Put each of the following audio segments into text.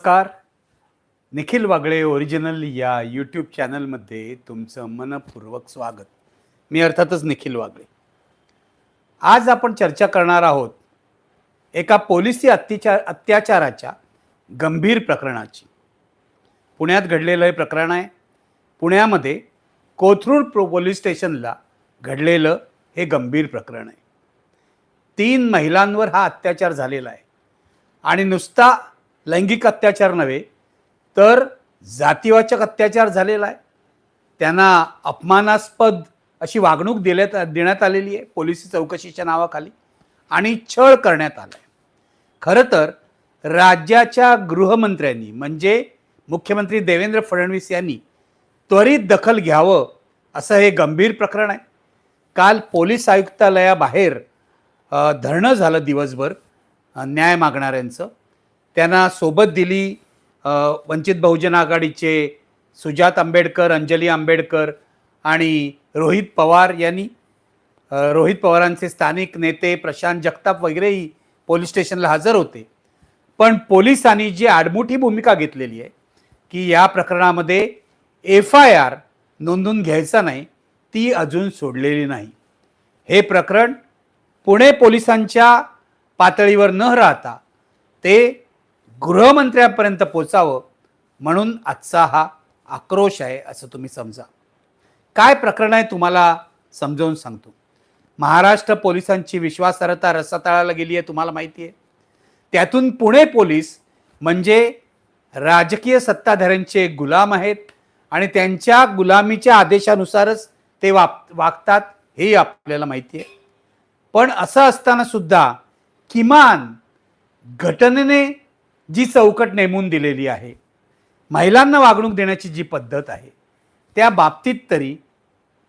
नमस्कार. निखिल वागळे ओरिजिनल या यूट्यूब चॅनलमध्ये तुमचं मनपूर्वक स्वागत. मी अर्थातच निखिल वागळे. आज आपण चर्चा करणार आहोत एका पोलिसी अत्याचार अत्याचाराच्या गंभीर प्रकरणाची. पुण्यात घडलेलं हे प्रकरण आहे. पुण्यामध्ये कोथरूड प्रो पोलीस स्टेशनला घडलेलं हे गंभीर प्रकरण आहे. तीन महिलांवर हा अत्याचार झालेला आहे. आणि नुसता लैंगिक अत्याचार नव्हे तर जातीवाचक अत्याचार झालेला आहे. त्यांना अपमानास्पद अशी वागणूक दिल्यात देण्यात आलेली आहे पोलिसी चौकशीच्या नावाखाली आणि छळ करण्यात आला आहे खरं तर राज्याच्या गृहमंत्र्यांनी म्हणजे मुख्यमंत्री देवेंद्र फडणवीस यांनी त्वरित दखल घ्यावं असं हे गंभीर प्रकरण आहे. काल पोलीस आयुक्तालयाबाहेर धरणं झालं दिवसभर न्याय मागणाऱ्यांचं. त्यांना सोबत दिली वंचित बहुजन आघाडीचे सुजात आंबेडकर अंजली आंबेडकर आणि रोहित पवार यांनी. रोहित पवारांचे स्थानिक नेते प्रशांत जगताप वगैरेही पोलीस स्टेशनला हजर होते. पण पोलिसांनी जी आडमुठी भूमिका घेतलेली आहे की या प्रकरणामध्ये एफ आय आर नोंदून घ्यायचा नाही ती अजून सोडलेली नाही. हे प्रकरण पुणे पोलिसांच्या पातळीवर न राहता ते गृहमंत्र्यांपर्यंत पोचावं म्हणून आजचा हा आक्रोश आहे असं तुम्ही समजा. काय प्रकरण आहे तुम्हाला समजावून सांगतो. महाराष्ट्र पोलिसांची विश्वासार्हता रसातळाला गेली आहे तुम्हाला माहिती आहे. त्यातून पुणे पोलीस म्हणजे राजकीय सत्ताधाऱ्यांचे गुलाम आहेत आणि त्यांच्या गुलामीच्या आदेशानुसारच ते वाप वागतात हे आपल्याला माहिती आहे. पण असं असताना सुद्धा किमान घटनेने जी चौकट नेमून दिलेली आहे. महिलांना वागणूक देण्याची जी पद्धत आहे त्या बाबतीत तरी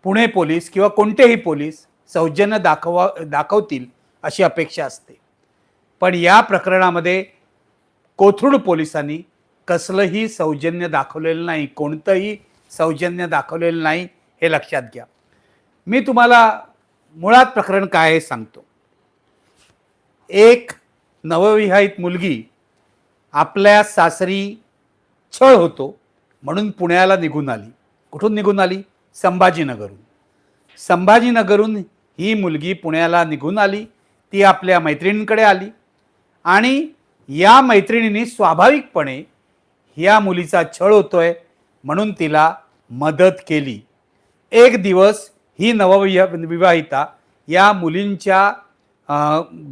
पुणे पोलीस किंवा कोणतेही पोलीस सौजन्य दाखवा दाखवतील अशी अपेक्षा असते. पण या प्रकरणामध्ये कोथरूड पोलिसांनी कसलंही सौजन्य दाखवलेलं नाही कोणतंही सौजन्य दाखवलेलं नाही हे लक्षात घ्या. मी तुम्हाला मुळात प्रकरण काय आहे सांगतो. एक नवविवाहित मुलगी आपल्या सासरी छळ होतो म्हणून पुण्याला निघून आली. कुठून निघून आली? संभाजीनगरून संभाजीनगरून ही मुलगी पुण्याला निघून आली. ती आपल्या मैत्रिणींकडे आली आणि या मैत्रिणींनी स्वाभाविकपणे या मुलीचा छळ होतोय म्हणून तिला मदत केली. एक दिवस ही नवविवाहिता विवाहिता या मुलींच्या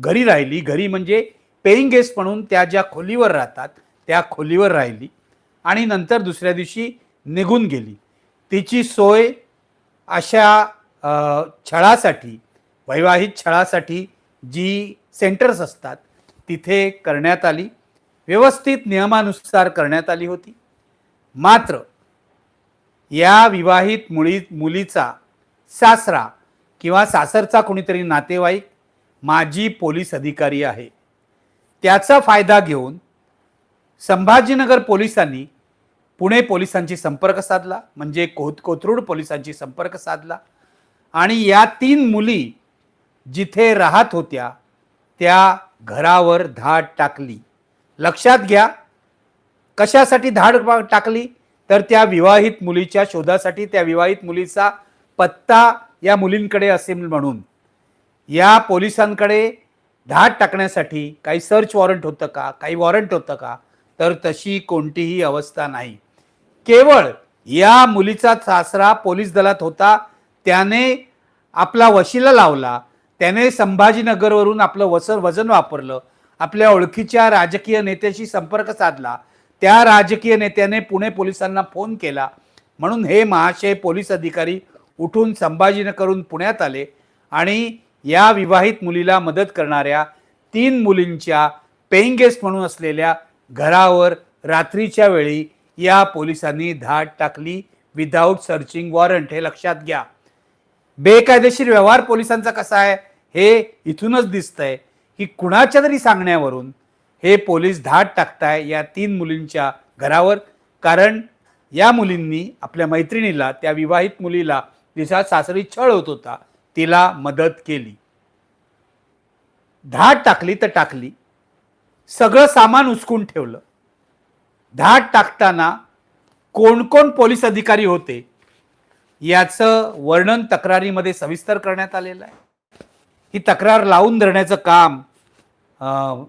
घरी राहिली. घरी म्हणजे पेईंग गेस्ट म्हणून त्या ज्या खोलीवर राहतात त्या खोलीवर राहिली आणि नंतर दुसऱ्या दिवशी निघून गेली. तिची सोय अशा छळासाठी वैवाहिक छळासाठी जी सेंटर्स असतात तिथे करण्यात आली. व्यवस्थित नियमानुसार करण्यात आली होती. मात्र या विवाहित मुली मुलीचा सासरा किंवा सासरचा कोणीतरी नातेवाईक माजी पोलीस अधिकारी आहे. त्याचा फायदा घेऊन संभाजीनगर पोलिसांनी पुणे पोलिसांशी संपर्क साधला म्हणजे कोथ कोथरूड पोलिसांशी संपर्क साधला. आणि या तीन मुली जिथे राहत होत्या त्या घरावर धाड टाकली. लक्षात घ्या कशासाठी धाड टाकली? तर त्या विवाहित मुलीच्या शोधासाठी त्या विवाहित मुलीचा पत्ता या मुलींकडे असेल म्हणून. या पोलिसांकडे धाड टाकण्यासाठी काही सर्च वॉरंट होतं का? काही वॉरंट होतं का? तर तशी कोणतीही अवस्था नाही. केवळ या मुलीचा सासरा पोलीस दलात होता त्याने आपला वशिला लावला त्याने संभाजीनगरवरून आपलं वसन वजन वापरलं आपल्या ओळखीच्या राजकीय नेत्याशी संपर्क साधला त्या राजकीय नेत्याने पुणे पोलिसांना फोन केला. म्हणून हे महाशय पोलीस अधिकारी उठून संभाजीनगरहून पुण्यात आले आणि या विवाहित मुलीला मदत करणाऱ्या तीन मुलींच्या पेईंग गेस्ट म्हणून असलेल्या घरावर रात्रीच्या वेळी या पोलिसांनी धाड टाकली विदाऊट सर्चिंग वॉरंट हे लक्षात घ्या. बेकायदेशीर व्यवहार पोलिसांचा कसा आहे? हे इथूनच दिसतंय की कुणाच्या तरी सांगण्यावरून हे पोलीस धाड टाकताय या तीन मुलींच्या घरावर. कारण या मुलींनी आपल्या मैत्रिणीला त्या विवाहित मुलीला तिचा सासरी छळ होत होता. तिला मदत केली. धाड टाकली तर टाकली. सगळं सामान उचकून ठेवलं. धाड टाकताना कोण कोण पोलीस अधिकारी होते याचं वर्णन तक्रारीमध्ये सविस्तर करण्यात आलेलं आहे. ही तक्रार लावून धरण्याचं काम अं,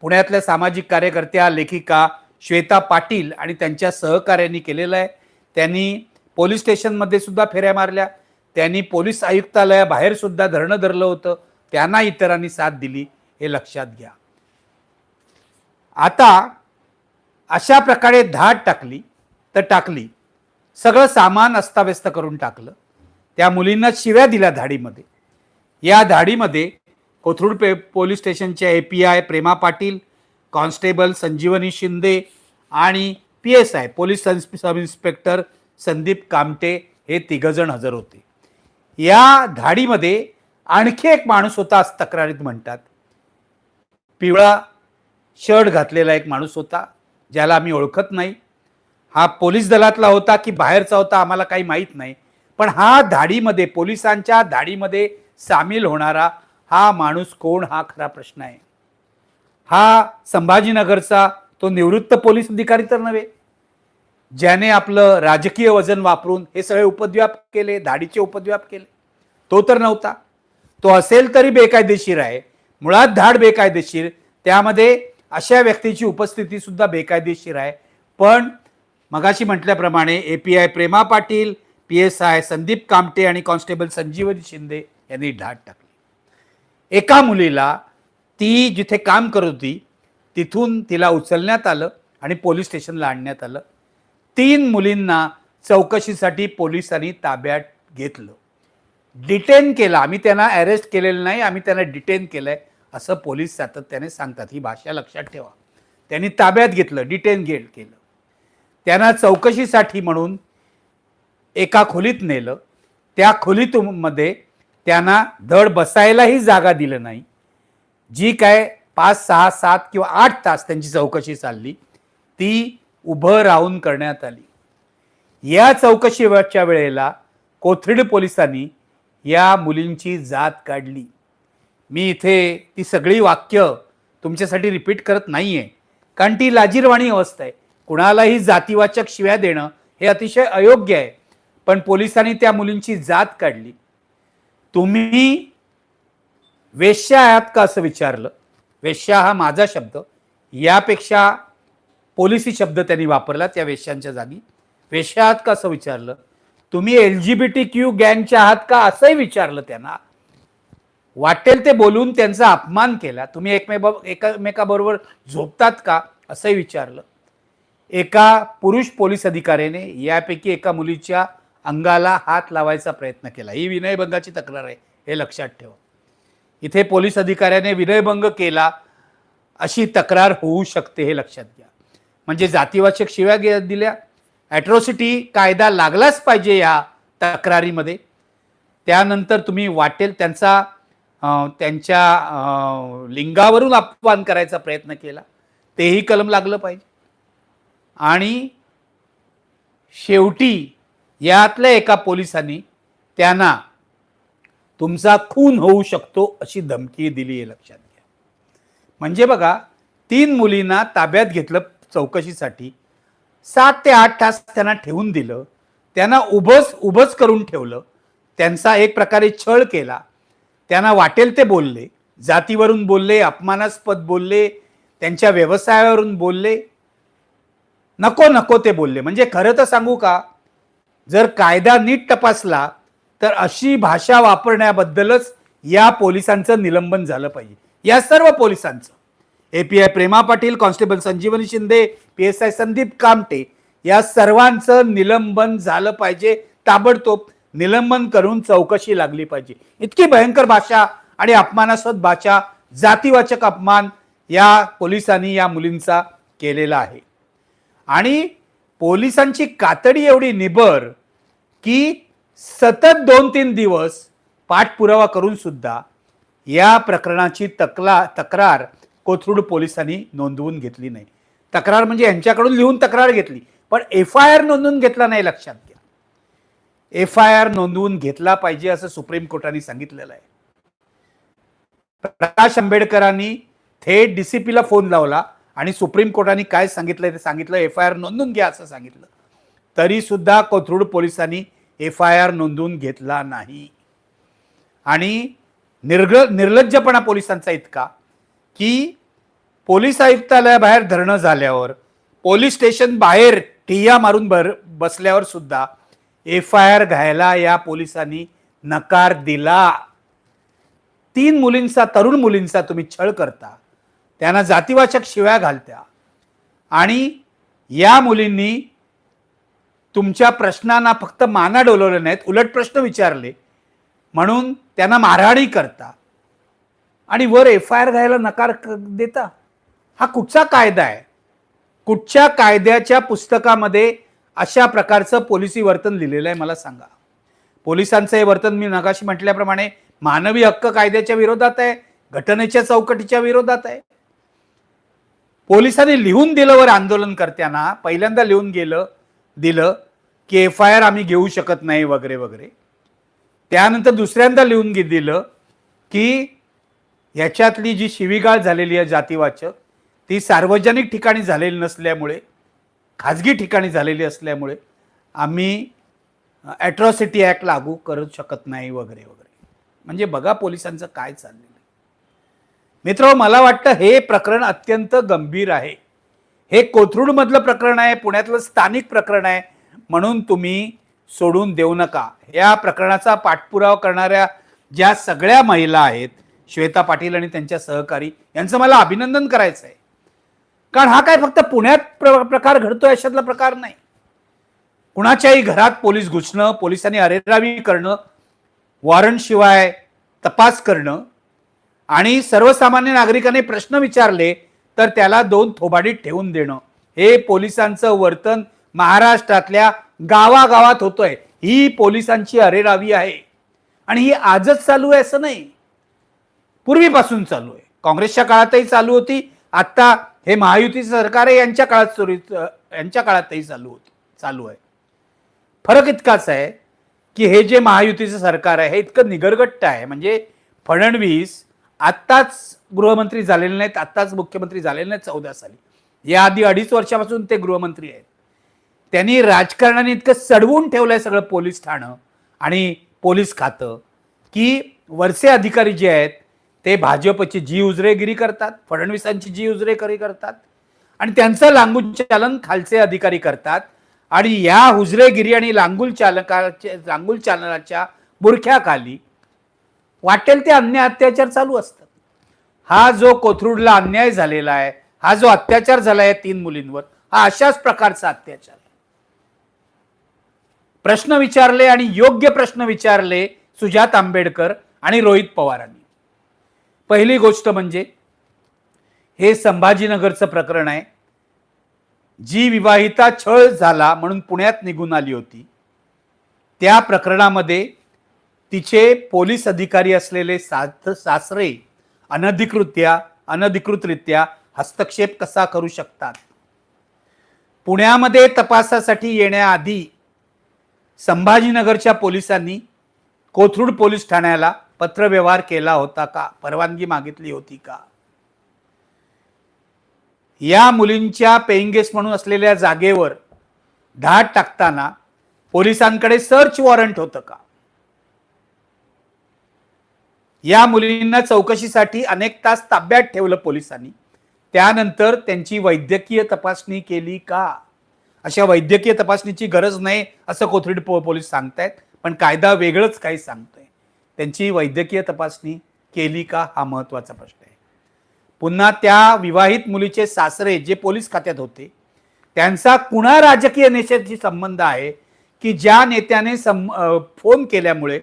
पुण्यातल्या सामाजिक कार्यकर्त्या लेखिका श्वेता पाटील आणि त्यांच्या सहकार्यांनी केलेलं आहे. त्यांनी पोलीस स्टेशनमध्ये सुद्धा फेऱ्या मारल्या. त्यांनी पोलीस आयुक्तालयाबाहेर सुद्धा धरणं धरलं होतं त्यांना इतरांनी साथ दिली हे लक्षात घ्या आता अशा प्रकारे धाड टाकली तर टाकली सगळं सामान अस्ताव्यस्त करून टाकलं त्या मुलींना शिव्या दिल्या धाडीमध्ये या धाडीमध्ये कोथरूड पे पोलीस स्टेशनच्या A P I Prema Patil constable Sanjivani Shinde आणि P S I police sub sub inspector Sandeep Kamte हे तिघजण हजर होते या धाडीमध्ये आणखी एक माणूस होता असं तक्रारीत म्हणतात. पिवळा शर्ट घातलेला एक माणूस होता ज्याला आम्ही ओळखत नाही. हा पोलीस दलातला होता की बाहेरचा होता आम्हाला काही माहीत नाही. पण हा धाडीमध्ये पोलिसांच्या धाडीमध्ये सामील होणारा हा माणूस कोण हा खरा प्रश्न आहे. हा संभाजीनगरचा तो निवृत्त पोलीस अधिकारी तर नव्हे. ज्याने आपलं राजकीय वजन वापरून हे सगळे उपद्व्याप केले धाडीचे उपद्व्याप केले. तो तर नव्हता. तो असेल तरी बेकायदेशीर आहे. मुळात धाड बेकायदेशीर. त्यामध्ये अशा व्यक्तीची उपस्थिती सुद्धा बेकायदेशीर आहे. पण मगाशी म्हटल्याप्रमाणे A P I Prema Patil P S I Sandeep Kamte आणि कॉन्स्टेबल संजीवनी शिंदे यांनी धाड टाकली. एका मुलीला ती जिथे काम करत होती तिथून तिला उचलण्यात आलं आणि पोलीस स्टेशनला आणण्यात आलं. तीन मुलींना चौकशीसाठी पोलिसांनी ताब्यात घेतलं. डिटेन केलं. आम्ही त्यांना अरेस्ट केलेलं नाही आम्ही त्यांना डिटेन केलं आहे असं पोलीस सातत्याने सांगतात. ही भाषा लक्षात ठेवा. त्यांनी ताब्यात घेतलं डिटेन गेट केलं. त्यांना चौकशीसाठी म्हणून एका खोलीत नेलं. त्या खोलीतमध्ये त्यांना धड बसायलाही जागा दिलं नाही. जी काय पाच सहा सात किंवा आठ तास त्यांची चौकशी चालली ती उभं राहून करण्यात आली. या चौकशीच्या वेळेला कोथरीड पोलिसांनी या मुलींची जात काढली. मी इथे ती सगळी वाक्य तुमच्यासाठी रिपीट करत नाही आहे कारण ती लाजीरवाणी अवस्था आहे. कुणालाही जातीवाचक शिव्या देणं हे अतिशय अयोग्य आहे. पण पोलिसांनी त्या मुलींची जात काढली. तुम्ही वेश्या आहात का असं विचारलं? वेश्या हा माझा शब्द. यापेक्षा पोलिसी शब्द त्यांनी वापरला त्या वेश्यांच्या जागी. वेश्या आहात का असं विचारलं? तुम्ही L G B T Q गँगच्या आहात का? असंही विचारलं त्यांना. वाटेल ते बोलून त्यांचा अपमान केला. तुम्ही एकमेक एकमेकाबरोबर झोपतात का? असंही विचारलं. एका पुरुष पोलीस अधिकाऱ्याने यापैकी एका मुलीच्या अंगाला हात लावायचा प्रयत्न केला. ही विनयभंगाची तक्रार आहे हे लक्षात ठेवा. इथे पोलीस अधिकाऱ्याने विनयभंग केला अशी तक्रार होऊ शकते हे लक्षात घ्या. म्हणजे जातीवाचक शिव्या दिल्या ॲट्रॉसिटी कायदा लागलाच पाहिजे या तक्रारीमध्ये. त्यानंतर तुम्ही वाटेल त्यांचा त्यांच्या लिंगावरून अपमान करायचा प्रयत्न केला. तेही कलम लागलं पाहिजे. आणि शेवटी यातल्या एका पोलिसांनी त्यांना तुमचा खून होऊ शकतो अशी धमकी दिली आहे लक्षात घ्या. म्हणजे बघा तीन मुलींना ताब्यात घेतलं चौकशीसाठी. सात ते आठ तास त्यांना ठेवून दिलं. त्यांना उभंच उभंच करून ठेवलं. त्यांचा एक प्रकारे छळ केला. त्यांना वाटेल ते बोलले. जातीवरून बोलले अपमानास्पद बोलले त्यांच्या व्यवसायावरून बोलले. नको नको ते बोलले. म्हणजे खरं तर सांगू का जर कायदा नीट तपासला तर अशी भाषा वापरण्याबद्दलच या पोलिसांचं निलंबन झालं पाहिजे. या सर्व पोलिसांचं. A P I Prema Patil constable Sanjivani Shinde P S I Sandeep Kamte या सर्वांचं निलंबन झालं पाहिजे ताबडतोब निलंबन करून चौकशी लागली पाहिजे. इतकी भयंकर भाषा आणि अपमानास्पद भाषा जातीवाचक अपमान या पोलिसांनी या मुलींचा केलेला आहे. आणि पोलिसांची कातडी एवढी निबर की सतत दोन तीन दिवस पाठपुरावा करून सुद्धा या प्रकरणाची तकला तक्रार कोथरूड पोलिसांनी नोंदवून घेतली नाही. तक्रार म्हणजे यांच्याकडून लिहून तक्रार घेतली पण एफ आय आर नोंदवून घेतला नाही लक्षात घ्या. एफ आय आर नोंदवून घेतला पाहिजे असं सुप्रीम कोर्टाने सांगितलेलं आहे. प्रकाश आंबेडकरांनी थेट डीसीपीला फोन लावला आणि सुप्रीम कोर्टाने काय सांगितलं ते सांगितलं एफ आय आर नोंदवून घ्या असं सांगितलं. तरी सुद्धा कोथरूड पोलिसांनी एफ आय आर नोंदवून घेतला नाही. आणि निर्ग निर्लज्जपणा पोलिसांचा इतका की पोलीस आयुक्तालयाबाहेर धरणं झाल्यावर पोलीस स्टेशन बाहेर ठिय्या मारून भर बसल्यावर सुद्धा एफ आय आर घ्यायला या पोलिसांनी नकार दिला. तीन मुलींचा तरुण मुलींचा तुम्ही छळ करता त्यांना जातीवाचक शिव्या घालत्या आणि या मुलींनी तुमच्या प्रश्नांना फक्त माना डोलवलं नाहीत उलट प्रश्न विचारले. म्हणून त्यांना मारहाणी करता. आणि वर एफ आय आर घ्यायला नकार देता? हा कुठचा कायदा आहे? कुठच्या कायद्याच्या पुस्तकामध्ये अशा प्रकारचं पोलिसी वर्तन लिहिलेलं आहे मला सांगा. पोलिसांचं हे वर्तन मी नगाशी म्हटल्याप्रमाणे मानवी हक्क कायद्याच्या विरोधात आहे घटनेच्या चौकटीच्या विरोधात आहे. पोलिसांनी लिहून दिलं वर आंदोलन करताना पहिल्यांदा लिहून गेलं दिलं की एफ आय आर आम्ही घेऊ शकत नाही वगैरे वगैरे. त्यानंतर दुसऱ्यांदा लिहून घे- दिलं की याच्यातली जी शिवीगाळ झालेली आहे जातीवाचक ती सार्वजनिक ठिकाणी झालेली नसल्यामुळे खाजगी ठिकाणी झालेली असल्यामुळे आम्ही ॲट्रॉसिटी ॲक्ट लागू करू शकत नाही वगैरे वगैरे. म्हणजे बघा पोलिसांचं काय चाललेलं आहे. मित्र मला वाटतं हे प्रकरण अत्यंत गंभीर आहे. हे कोथरूडमधलं प्रकरण आहे पुण्यातलं स्थानिक प्रकरण आहे म्हणून तुम्ही सोडून देऊ नका. या प्रकरणाचा पाठपुरावा करणाऱ्या ज्या सगळ्या महिला आहेत श्वेता पाटील आणि त्यांच्या सहकारी यांचं मला अभिनंदन करायचं आहे. कारण हा काय फक्त पुण्यात प्र प्रकार घडतोय अशातला प्रकार नाही. कुणाच्याही घरात पोलीस घुसणं पोलिसांनी अरेरावी करणं वॉरंटशिवाय तपास करणं आणि सर्वसामान्य नागरिकांनी प्रश्न विचारले तर त्याला दोन थोबाडीत ठेवून देणं हे पोलिसांचं वर्तन महाराष्ट्रातल्या गावागावात होतंय. ही पोलिसांची अरेरावी आहे. आणि ही आजच चालू आहे असं नाही. पूर्वीपासून चालू आहे. काँग्रेसच्या काळातही चालू होती आत्ता हे महायुतीचं सरकार आहे यांच्या काळात सुरू यांच्या काळातही चालू होती चालू आहे. फरक इतकाच आहे की हे जे महायुतीचं सरकार आहे हे इतकं निगरगट्ट आहे. म्हणजे फडणवीस आत्ताच गृहमंत्री झालेले नाहीत आत्ताच मुख्यमंत्री झालेले नाहीत चौदा साली. याआधी अडीच वर्षापासून ते गृहमंत्री आहेत. त्यांनी राजकारणाने इतकं सडवून ठेवलंय सगळं पोलीस ठाणं आणि पोलीस खातं की वरचे अधिकारी जे आहेत ते भाजपची जी उजरेगिरी करतात फडणवीसांची जी उजरेगिरी करतात आणि त्यांचं लांगूल चालन खालचे अधिकारी करतात आणि या हुजरेगिरी आणि लांगूल चालकाच्या लांगूल चालनाच्या बुरख्याखाली वाटेल ते अन्याय अत्याचार चालू असतात. हा जो कोथरूडला अन्याय झालेला आहे हा जो अत्याचार झाला आहे तीन मुलींवर हा अशाच प्रकारचा अत्याचार आहे. प्रश्न विचारले आणि योग्य प्रश्न विचारले सुजात आंबेडकर आणि रोहित पवारांनी. पहिली गोष्ट म्हणजे हे संभाजीनगरचं प्रकरण आहे. जी विवाहिता छळ झाला म्हणून पुण्यात निघून आली होती. त्या प्रकरणामध्ये तिचे पोलीस अधिकारी असलेले साथ सासरे अनधिकृत्या अनधिकृतरित्या हस्तक्षेप कसा करू शकतात? पुण्यामध्ये तपासासाठी येण्याआधी संभाजीनगरच्या पोलिसांनी कोथरूड पोलीस ठाण्याला पत्रव्यवहार केला होता का? परवानगी मागितली होती का? या मुलींच्या पेईंग म्हणून असलेल्या जागेवर धाड टाकताना पोलिसांकडे सर्च वॉरंट होतं का? या मुलींना चौकशीसाठी अनेक तास ताब्यात ठेवलं पोलिसांनी. त्यानंतर त्यांची वैद्यकीय तपासणी केली का? अशा वैद्यकीय तपासणीची गरज नाही असं कोथरीड पोलीस सांगतायत पण कायदा वेगळंच काही सांगतोय. त्यांची वैद्यकीय तपासणी केली का हा महत्त्वाचा प्रश्न आहे. पुन्हा त्या विवाहित मुलीचे सासरे जे पोलीस खात्यात होते त्यांचा कुणा राजकीय नेत्याशी संबंध आहे की ज्या नेत्याने सं फोन केल्यामुळे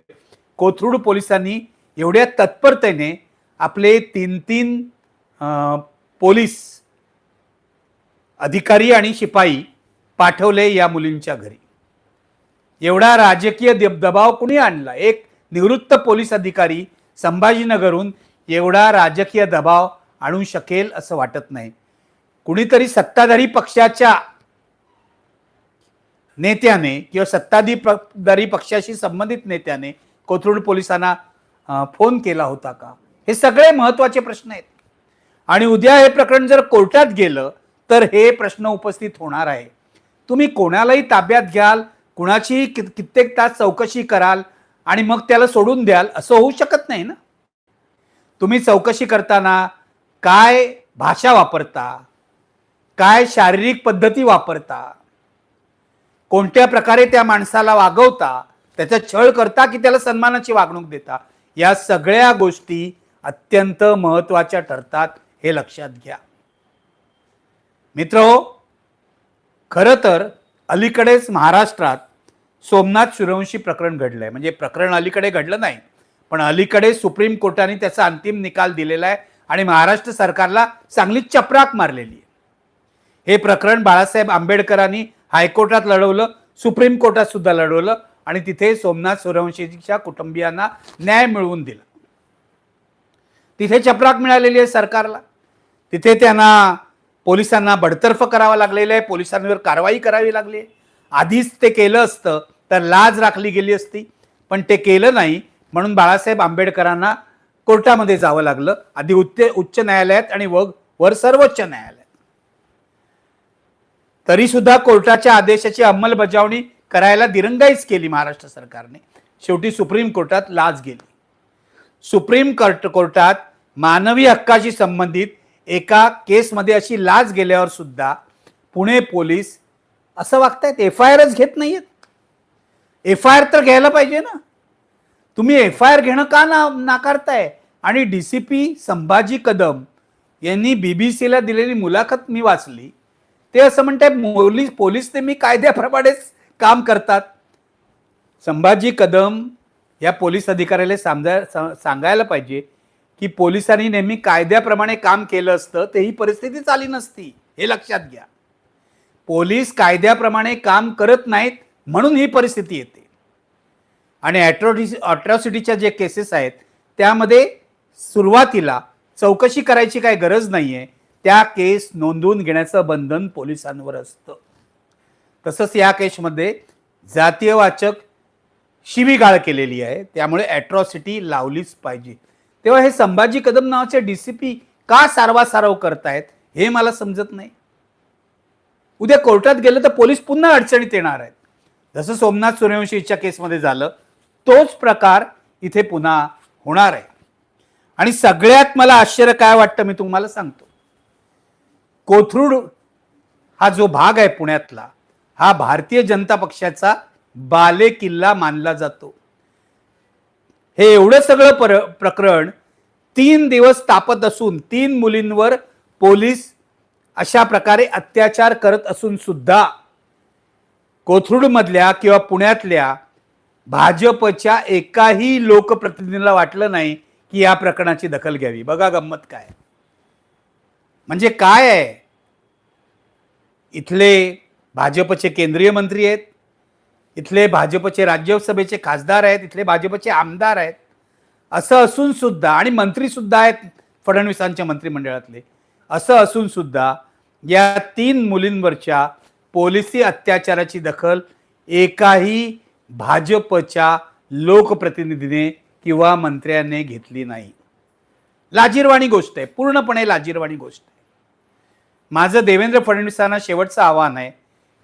कोथरूड पोलिसांनी एवढ्या तत्परतेने आपले तीन तीन पोलीस अधिकारी आणि शिपाई पाठवले या मुलींच्या घरी. एवढा राजकीय दब- दबाव कुणी आणला? एक निवृत्त पोलीस अधिकारी संभाजीनगरहून एवढा राजकीय दबाव आणू शकेल असं वाटत नाही. कुणीतरी सत्ताधारी पक्षाच्या नेत्याने किंवा सत्ताधारी पक्षाशी संबंधित नेत्याने कोथरूड पोलिसांना फोन केला होता का? हे सगळे महत्त्वाचे प्रश्न आहेत. आणि उद्या हे प्रकरण जर कोर्टात गेलं तर हे प्रश्न उपस्थित होणार आहे. तुम्ही कोणालाही ताब्यात घ्याल कुणाचीही कित्येक तास चौकशी कराल आणि मग त्याला सोडून द्याल असं होऊ शकत नाही ना? तुम्ही चौकशी करताना काय भाषा वापरता? काय शारीरिक पद्धती वापरता? कोणत्या प्रकारे त्या माणसाला वागवता? त्याचा छळ करता की त्याला सन्मानाची वागणूक देता? या सगळ्या गोष्टी अत्यंत महत्त्वाच्या ठरतात हे लक्षात घ्या. मित्र खरं तर अलीकडेच महाराष्ट्रात सोमनाथ सूर्यवंशी प्रकरण घडलं आहे म्हणजे प्रकरण अलीकडे घडलं नाही पण अलीकडे सुप्रीम कोर्टाने त्याचा अंतिम निकाल दिलेला आहे आणि महाराष्ट्र सरकारला चांगली चपराक मारलेली आहे. हे प्रकरण बाळासाहेब आंबेडकरांनी हायकोर्टात लढवलं सुप्रीम कोर्टात सुद्धा लढवलं आणि तिथे सोमनाथ सूर्यवंशीच्या कुटुंबियांना न्याय मिळवून दिला. तिथे चपराक मिळालेली आहे सरकारला. तिथे त्यांना पोलिसांना बडतर्फ करावं लागलेलं आहे पोलिसांवर कारवाई करावी लागली आहे. आधीच ते केलं असतं तर लाज राखली गेली असती. पण ते केलं नाही म्हणून बाळासाहेब आंबेडकरांना कोर्टामध्ये जावं लागलं. आधी उच्च उच्च न्यायालयात आणि व वर सर्वोच्च न्यायालयात. तरी सुद्धा कोर्टाच्या आदेशाची अंमलबजावणी करायला दिरंगाईच केली महाराष्ट्र सरकारने. शेवटी सुप्रीम कोर्टात लाच गेली. सुप्रीम कोर्ट कोर्टात मानवी हक्काशी संबंधित एका केसमध्ये अशी लाच गेल्यावर सुद्धा पुणे पोलीस असं वागतायत. एफ आय आरच घेत नाहीयेत. एफ आय आर तर घ्यायला पाहिजे ना. तुम्ही एफ आय आर घेणं का ना नाकारताय? आणि D C P Sambhaji Kadam यांनी बी बी सीला दिलेली मुलाखत मी वाचली. ते असं म्हणतात पोलीस पोलीस नेहमी कायद्याप्रमाणेच काम करतात. संभाजी कदम या पोलीस अधिकाऱ्याला समजा सांगायला पाहिजे की पोलिसांनी नेहमी कायद्याप्रमाणे काम केलं असतं ते ही परिस्थिती चाली नसती. हे लक्षात घ्या. पोलीस कायद्याप्रमाणे काम करत नाहीत म्हणून ही परिस्थिती येते. आणि ॲट्रॉटिस ॲट्रॉसिटीच्या जे केसेस आहेत त्यामध्ये सुरुवातीला चौकशी करायची काही गरज नाही आहे त्या केस नोंदवून घेण्याचं बंधन पोलिसांवर असतं. तसंच या केसमध्ये जातीयवाचक शिवीगाळ केलेली आहे. त्यामुळे ॲट्रॉसिटी लावलीच पाहिजे. तेव्हा हे संभाजी कदम नावाचे डी सी पी का सारवासारव करतायत हे मला समजत नाही. उद्या कोर्टात गेलं तर पोलीस पुन्हा अडचणीत येणार आहेत. जसं सोमनाथ सूर्यवंशीच्या केसमध्ये झालं तोच प्रकार इथे पुन्हा होणार आहे. आणि सगळ्यात मला आश्चर्य काय वाटतं मी तुम्हाला सांगतो. कोथरूड हा जो भाग आहे पुण्यातला हा भारतीय जनता पक्षाचा बाले किल्ला मानला जातो. हे एवढं सगळं प्र प्रकरण तीन दिवस तापत असून तीन मुलींवर पोलीस अशा प्रकारे अत्याचार करत असून सुद्धा कोथरूडमधल्या किंवा पुण्यातल्या भाजपच्या एकाही लोकप्रतिनिधीला वाटलं नाही की या प्रकरणाची दखल घ्यावी. बघा गंमत काय म्हणजे काय आहे? इथले भाजपचे केंद्रीय मंत्री आहेत इथले भाजपचे राज्यसभेचे खासदार आहेत इथले भाजपचे आमदार आहेत असं असून सुद्धा आणि मंत्री सुद्धा आहेत फडणवीसांच्या मंत्रिमंडळातले असं असून सुद्धा या तीन मुलींवरच्या पोलिसी अत्याचाराची दखल एकाही भाजपच्या लोकप्रतिनिधीने किंवा मंत्र्याने घेतली नाही. लाजीरवाणी गोष्ट आहे. पूर्णपणे लाजीरवाणी गोष्ट आहे. माझं देवेंद्र फडणवीसांना शेवटचं आव्हान आहे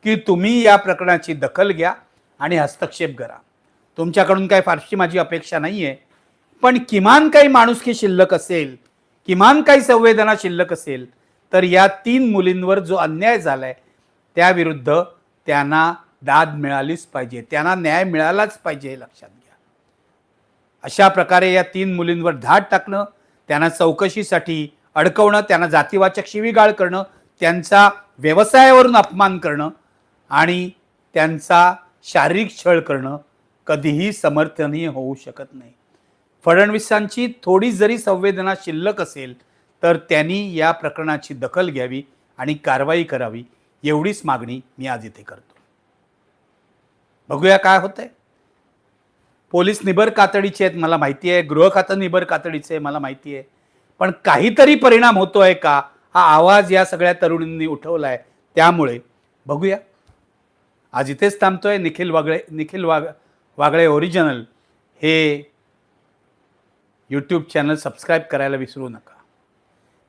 की तुम्ही या प्रकरणाची दखल घ्या आणि हस्तक्षेप करा. तुमच्याकडून काय फारशी माझी अपेक्षा नाही आहे पण किमान काही माणुसकी शिल्लक असेल किमान काही संवेदना शिल्लक असेल तर या तीन मुलींवर जो अन्याय झालाय त्याविरुद्ध त्यांना दाद मिळालीच पाहिजे. त्यांना न्याय मिळालाच पाहिजे हे लक्षात घ्या. अशा प्रकारे या तीन मुलींवर धाड टाकणं त्यांना चौकशीसाठी अडकवणं त्यांना जातीवाचक शिवीगाळ करणं त्यांचा व्यवसायावरून अपमान करणं आणि त्यांचा शारीरिक छळ करणं कधीही समर्थनीय होऊ शकत नाही. फडणवीसांची थोडी जरी संवेदना शिल्लक असेल तर त्यांनी या प्रकरणाची दखल घ्यावी आणि कारवाई करावी एवढीच मागणी मी आज इथे करतो. बघूया काय होतंय. पोलीस निबर कातडीचे आहेत मला माहिती आहे. गृह खातं निबर कातडीचे आहे मला माहिती आहे. पण काहीतरी परिणाम होतोय का? हा आवाज या सगळ्या तरुणींनी उठवलाय. त्यामुळे बघूया. आज इथेच थांबतोय. निखिल वागळे निखिल वाग वागळे ओरिजिनल हे यूट्यूब चॅनल सबस्क्राईब करायला विसरू नका.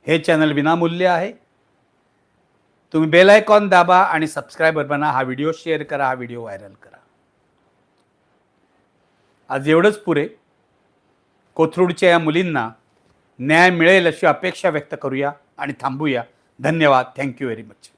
हे चॅनल विनामूल्य आहे. तुम्ही बेल आयकॉन दाबा आणि सबस्क्रायबर बना हा व्हिडिओ शेअर करा हा व्हिडिओ व्हायरल करा. आज एवढंच पुरे. कोथरूडच्या या मुलींना न्याय मिळेल अशी अपेक्षा व्यक्त करूया आणि थांबूया. धन्यवाद. Thank you very much